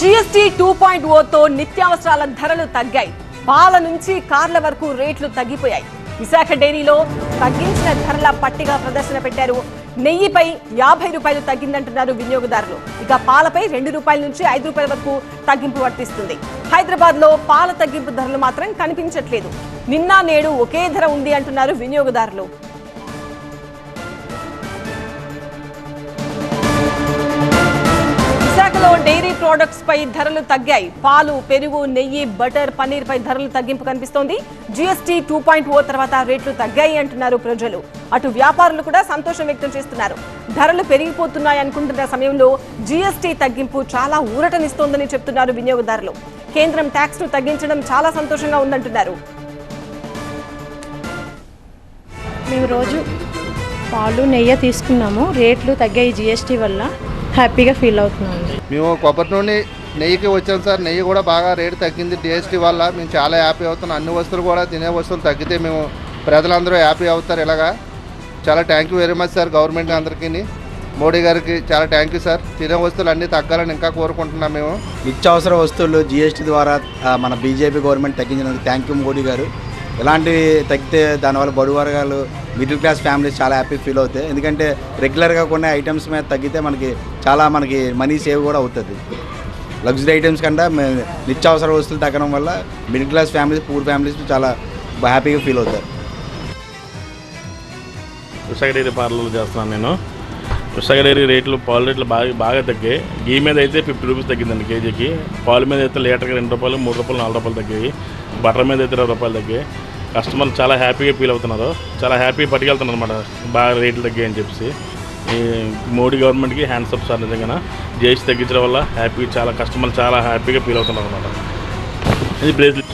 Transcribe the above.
GST two point ఓతో నిత్యావసరాల ధరలు తగ్గాయి. పాల నుంచి కార్ల వరకు రేట్లు తగ్గిపోయాయి. విశాఖ డైరీలో తగ్గించిన ధరల పట్టిక ప్రదర్శన పెట్టారు. నెయ్యిపై యాభై రూపాయలు తగ్గిందంటున్నారు వినియోగదారులు. ఇక పాలపై రెండు రూపాయల నుంచి ఐదు రూపాయల వరకు తగ్గింపు వర్తిస్తుంది. హైదరాబాద్లో పాల తగ్గింపు ధరలు మాత్రం కనిపించట్లేదు. నిన్న నేడు ఒకే ధర ఉంది అంటున్నారు వినియోగదారులు. ప్రోడక్ట్స్ పై ధరలు తగ్గాయి. పాలు పెరుగు నెయ్యి బటర్ పన్నీర్ పై ధరలు తగ్గింపు కనిపిస్తోంది. జీఎస్టీ టూ పాయింట్ ఓ తర్వాత రేట్లు తగ్గాయి అంటున్నారు ప్రజలు. అటు వ్యాపారులు కూడా సంతోషం వ్యక్తం చేస్తున్నారు. ధరలు పెరిగిపోతున్నాయి అనుకుంటున్న సమయంలో జీఎస్టీ తగ్గింపు చాలా ఊరటనిస్తోందని చెప్తున్నారు వినియోగదారులు. కేంద్రం ట్యాక్స్ను తగ్గించడం చాలా సంతోషంగా ఉందంటున్నారు. మేము రోజు పాలు నెయ్యి తీసుకున్నాము. రేట్లు తగ్గాయి జిఎస్టీ వల్ల. హ్యాపీగా ఫీల్ అవుతున్నాము మేము కొబ్బరి నూనె నెయ్యికి వచ్చాం సార్. నెయ్యి కూడా బాగా రేటు తగ్గింది. డిఎస్టీ వల్ల మేము చాలా హ్యాపీ అవుతున్నాం. అన్ని వస్తువులు కూడా తినే వస్తువులు తగ్గితే మేము ప్రజలందరూ హ్యాపీ అవుతారు ఇలాగా. చాలా thank you very much sir government అందరికీ. మోడీ గారికి చాలా థ్యాంక్ యూ సార్ తినే వస్తువులు అన్నీ తగ్గాలని ఇంకా కోరుకుంటున్నాం మేము. నిత్యావసర వస్తువులు జిఎస్టీ ద్వారా మన బీజేపీ గవర్నమెంట్ తగ్గించినందుకు థ్యాంక్ యూ మోడీ గారు. ఇలాంటివి తగ్గితే దానివల్ల బడు వర్గాలు మిడిల్ క్లాస్ ఫ్యామిలీస్ చాలా హ్యాపీ ఫీల్ అవుతాయి. ఎందుకంటే రెగ్యులర్గా కొన్ని ఐటమ్స్ మీద తగ్గితే మనకి చాలా మనకి మనీ సేవ్ కూడా అవుతుంది. లగ్జరీ ఐటమ్స్ కన్నా నిత్యావసర వస్తువులు తగ్గడం వల్ల middle class families poor families చాలా హ్యాపీగా ఫీల్ అవుతారు. విశాఖ డైరీ పార్లర్లో చేస్తున్నాను నేను. విశాఖ రేట్లు పాలు రేట్లు బాగా బాగా తగ్గాయి. గీ మీద అయితే ఫిఫ్టీ రూపీస్ తగ్గిందండి కేజీకి. పాలు మీద అయితే లీటర్కి రెండు రూపాయలు మూడు రూపాయలు నాలుగు రూపాయలు తగ్గాయి. బటర్ మీద అయితే ఇరవై రూపాయలు తగ్గాయి. కస్టమర్లు చాలా హ్యాపీగా ఫీల్ అవుతున్నారు. చాలా హ్యాపీ పట్టుకెళ్తున్నారు అనమాట బాగా రేట్లు తగ్గాయని చెప్పేసి. ఈ మోడీ గవర్నమెంట్కి హ్యాండ్స్ అప్ సార్ నిజంగా జిఎస్టీ తగ్గించడం వల్ల హ్యాపీ చాలా కస్టమర్లు చాలా హ్యాపీగా ఫీల్ అవుతున్నారు అనమాట ఇది బ్రేస్లెట్